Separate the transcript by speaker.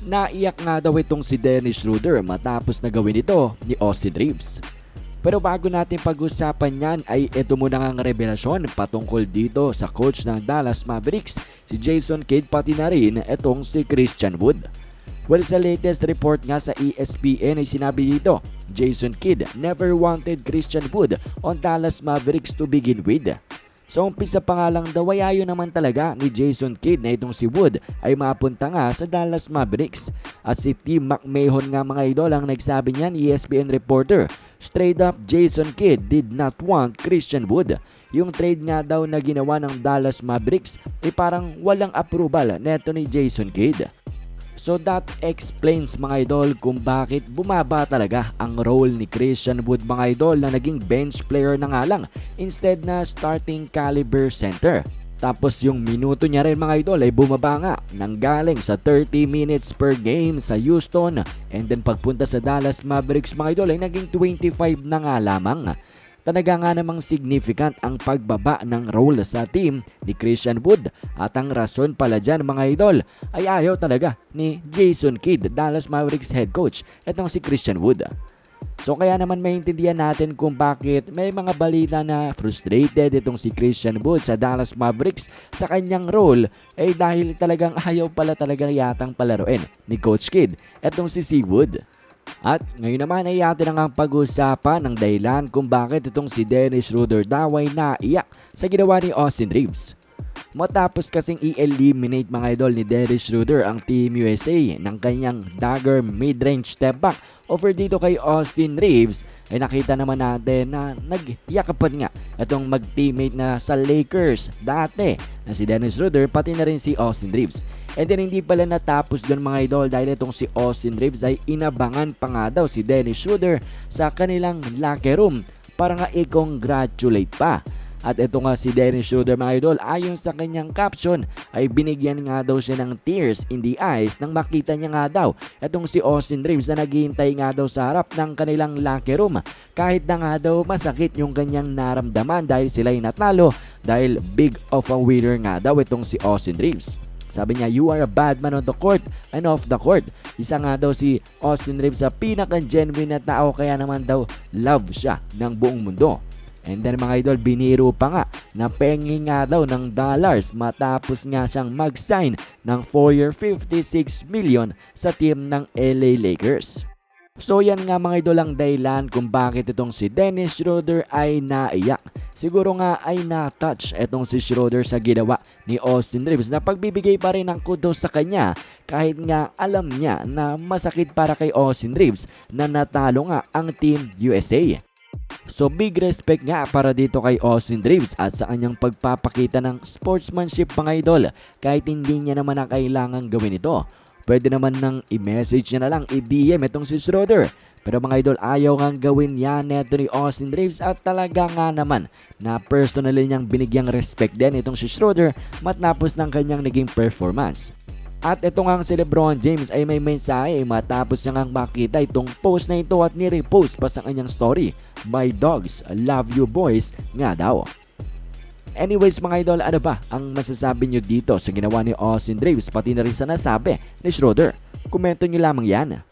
Speaker 1: Naiyak nga daw itong si Dennis Schroeder matapos na gawin ito ni Austin Reeves. Pero bago natin pag-usapan yan ay ito muna nga revelasyon patungkol dito sa coach ng Dallas Mavericks si Jason Kidd pati na rin itong si Christian Wood. Well, sa latest report nga sa ESPN ay sinabi dito, Jason Kidd never wanted Christian Wood on Dallas Mavericks to begin with. So umpisa pa nga lang daw ay naman talaga ni Jason Kidd na itong si Wood ay mapunta nga sa Dallas Mavericks. At si Tim McMahon nga mga idol ang nagsabi niyan ESPN reporter, straight up Jason Kidd did not want Christian Wood. Yung trade nga daw na ginawa ng Dallas Mavericks ay parang walang approval neto ni Jason Kidd. So that explains mga idol kung bakit bumaba talaga ang role ni Christian Wood mga idol na naging bench player na nga lang instead na starting caliber center. Tapos yung minuto niya rin mga idol ay bumaba nga nang galing sa 30 minutes per game sa Houston and then pagpunta sa Dallas Mavericks mga idol ay naging 25 na nga lamang. Talaga nga namang significant ang pagbaba ng role sa team ni Christian Wood at ang rason pala dyan mga idol ay ayaw talaga ni Jason Kidd, Dallas Mavericks head coach, itong si Christian Wood. So kaya naman maintindihan natin kung bakit may mga balita na frustrated itong si Christian Wood sa Dallas Mavericks sa kanyang role ay dahil talagang ayaw pala talagang yatang palaruin ni Coach Kidd, itong si C. Wood. At ngayon naman ay atin ang pag-usapan ng dahilan kung bakit itong si Dennis Schroeder daw ay naiyak sa ginawa ni Austin Reeves. Matapos kasing i-eliminate mga idol ni Dennis Schroeder ang Team USA ng kanyang dagger mid-range step back over dito kay Austin Reeves ay nakita naman natin na nagyakapan nga itong mag-teammate na sa Lakers dati na si Dennis Schroeder pati na rin si Austin Reeves. And then hindi pala natapos doon mga idol dahil itong si Austin Reeves ay inabangan pa nga daw si Dennis Schroeder sa kanilang locker room para nga i-congratulate pa. At ito nga si Dennis Schroeder mga idol, ayon sa kanyang caption ay binigyan nga daw siya ng tears in the eyes nang makita niya nga daw itong si Austin Reeves na naghihintay nga daw sa harap ng kanilang locker room. Kahit na nga daw masakit yung kanyang naramdaman dahil sila'y natalo dahil big of a winner nga daw itong si Austin Reeves. Sabi niya, you are a bad man on the court and off the court. Isa nga daw si Austin Reeves sa pinaka-genuine na tao kaya naman daw love siya ng buong mundo. And then mga idol, biniro pa nga na pengi nga daw ng dollars matapos nga siyang mag-sign ng 4-year 56 million sa team ng LA Lakers. So yan nga mga idol ang dahilan kung bakit itong si Dennis Schroeder ay naiyak. Siguro nga ay na-touch itong si Schroeder sa ginawa ni Austin Reeves na pagbibigay pa rin ng kudos sa kanya kahit nga alam niya na masakit para kay Austin Reeves na natalo nga ang Team USA. So big respect nga para dito kay Austin Reeves at sa kanyang pagpapakita ng sportsmanship mga idol kahit hindi niya naman na kailangan gawin ito. Pwede naman nang i-message niya na lang, i-DM itong si Schroeder. Pero mga idol, ayaw nga gawin yan neto ni Austin Reeves at talaga nga naman na personally niyang binigyang respect din itong si Schroeder matapos ng kanyang naging performance. At ito nga si Lebron James ay may mensahe matapos niya nga makita itong post na ito at nirepost pa sa kanyang story. My dogs, love you boys nga daw. Anyways mga idol, ano ba ang masasabi nyo dito sa ginawa ni Austin Reeves pati na rin sa nasabi ni Schroeder? Komento nyo lamang yan.